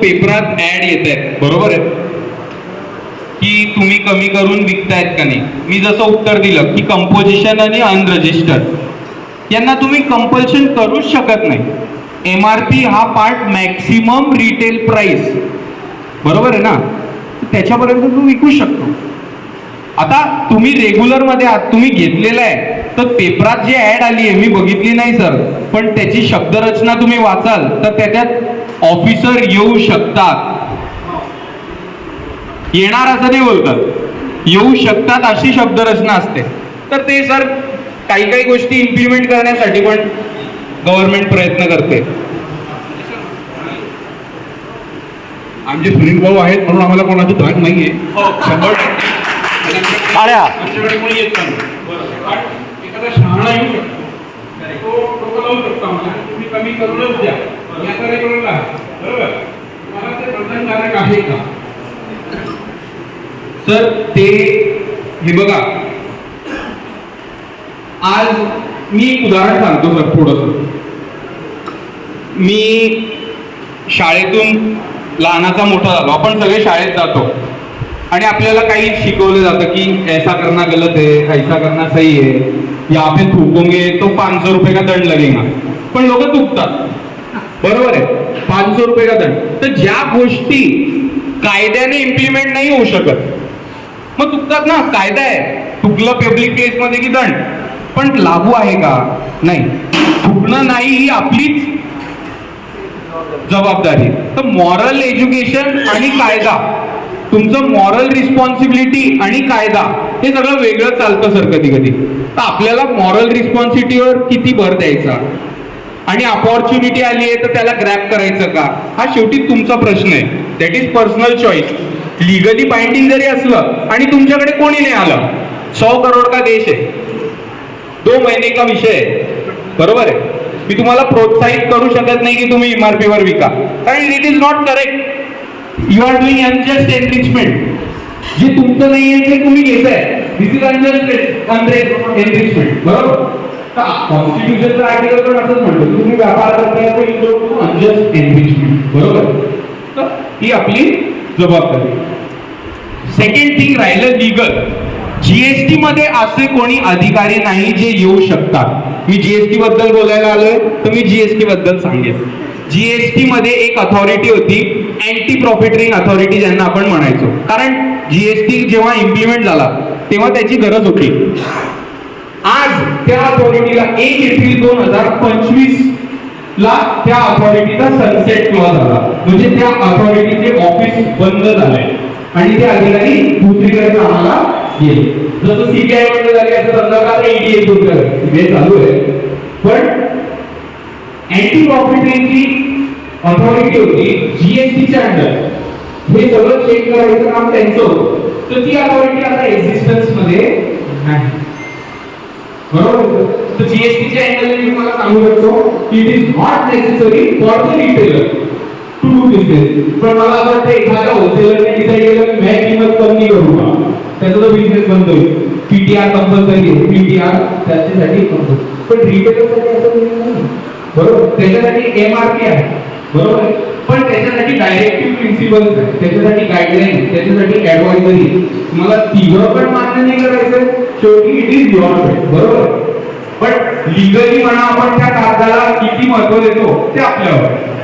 पेपरात ऍड येत आहेत बरोबर आहे? की तुम्ही कमी करून विकतायत का नाही? मी जसं उत्तर दिलं की कंपोजिशन आणि अनरजिस्टर्ड यांना तुम्ही कंपल्शन करूच शकत नाही. एम आर पी हा पार्ट मॅक्सिमम रिटेल प्राइस बरोबर आहे ना? त्याच्यापर्यंत तू विकू शकतो. आता तुम्ही रेग्युलरमध्ये आहात तुम्ही घेतलेला आहे तर पेपरात जी ऍड आली आहे मी बघितली नाही सर. पण त्याची शब्दरचना तुम्ही वाचाल तर त्याच्यात ऑफिसर येऊ शकतात. येणार असं नाही बोलतात. येऊ शकतात अशी शब्दरचना असते. तर ते सर काही काही गोष्टी इम्प्लिमेंट करण्यासाठी पण गव्हर्नमेंट प्रयत्न करते. आमचे सुनील भाऊ आहेत म्हणून आम्हाला कोणाची धाक नाहीये. शंभर. आमच्याकडे कोणी येत नाही. पण एखादा शहाणा येऊ शकतो. तो डोकं लावू शकतो आम्हाला. तुम्ही कमी करूनच द्या. याचा रेकॉर्ड बरोबर? मला ते बंधनकारक आहे का? सर ते हे बघा. आज मी एक उदाहरण सांगतो सर थोडस मी शाळेतून लहानाचा मोठा झालो. आपण सगळे शाळेत जातो. आणि आपल्याला काही शिकवलं जातं की ऐसा करना गलत है ऐसा करना सही है या पे थूकोगे तो पाच रुपये का दंड लगेगा. पण लोक चुकतात बरोबर आहे. पाचशे रुपये का दंड? तर ज्या गोष्टी कायद्याने इम्प्लिमेंट नाही होऊ शकत मग चुकतात ना कायदा आहे. चुकलं पब्लिक केस मध्ये की दंड? पण लागू आहे का? नाही. चुकणं नाही ही आपलीच जबाबदारी. तर मॉरल एज्युकेशन आणि कायदा तुमचं मॉरल रिस्पॉन्सिबिलिटी आणि कायदा हे सगळं वेगळं चालतं सर कधी कधी तर आपल्याला मॉरल रिस्पॉन्सिबिलिटीवर किती भर द्यायचा? आणि अपॉर्च्युनिटी आली आहे तर त्याला ग्रॅप करायचं का? हा शेवटी तुमचा प्रश्न आहे. That is personal choice legally binding जरी असलं आणि तुमच्याकडे कोणी नाही आलं सौ करोड का देश आहे? दो महिने का विषय आहे. बरोबर आहे? मी तुम्हाला प्रोत्साहित करू शकत नाही की तुम्ही इमारतीवर विका. कारण it is not correct you are doing unjust enrichment जे तुमचं नाही आहे ते तुम्ही घेत आहे दिस इज अनजस्ट एनरिचमेंट बरोबर? कॉन्स्टिट्यूशनचा आर्टिकल पण असंच म्हणतो. तुम्ही व्यापार करताय तर इंडो अनजस्ट एनरिचमेंट बरोबर? ही आपली जबाबदारी. सेकंड थिंग राहिलं लिगल जीएसटी मध्ये असे कोणी अधिकारी नाही जे येऊ शकतात. मी जीएसटी बद्दल बोलायला आलोय तर मी जीएसटी बद्दल सांगेन. जीएसटी मध्ये एक अथॉरिटी होती अँटी प्रॉफिटरिंग अथॉरिटी ज्यांना आपण म्हणायचो. कारण जीएसटी जेव्हा इम्प्लिमेंट झाला तेव्हा त्याची गरज होती. आज त्या अथॉरिटीला एक एप्रिल दोन हजार पंचवीस ला त्या अथॉरिटीचा सनसेट क्लॉज आला. म्हणजे त्या अथॉरिटीचे ऑफिस बंद झाले आणि ते अधिकारी दुसरीकडे कामाला गेले. जसं सीबीआयमध्ये झाले असं संदर्भात का ईडी एक सीबीआय चालू आहे. पण अँटी प्रॉफिटरिंगची अथॉरिटी होती जीएसटीच्या अंडर हे सगळं चेक करायचं काम त्यांचं होतं. तर ती अथॉरिटी आता एक्झिस्टन्समध्ये नाही. बरोबर? तर जीएसटीच्या अँगलने मी तुम्हाला सांगू शकतो it is not necessary for the retailer to do business पण मला असं वाटतं एखाद्या होलसेलरने डिसाईड केलं की मी किंमत कमी करू का? त्याचा तो बिझनेस बंद होईल. पीटीआर कंपल्सरी आहे. पीटीआर त्याच्यासाठी कंपल्सरी पण रिटेलरसाठी असं काही नाही. बरोबर? त्याच्यासाठी एम आर पी आहे. बरोबर आहे? पण त्याच्यासाठी डायरेक्टिव्ह प्रिन्सिपल्स आहे. त्याच्यासाठी गाईडलाईन त्याच्यासाठी ऍडवायझरी मला तिघं पण मान्य नाही करायचं शेवटी इट इज युअर बरोबर? पण लिगली म्हणा आपण त्या कागदाला किती महत्त्व देतो ते आपल्यावर.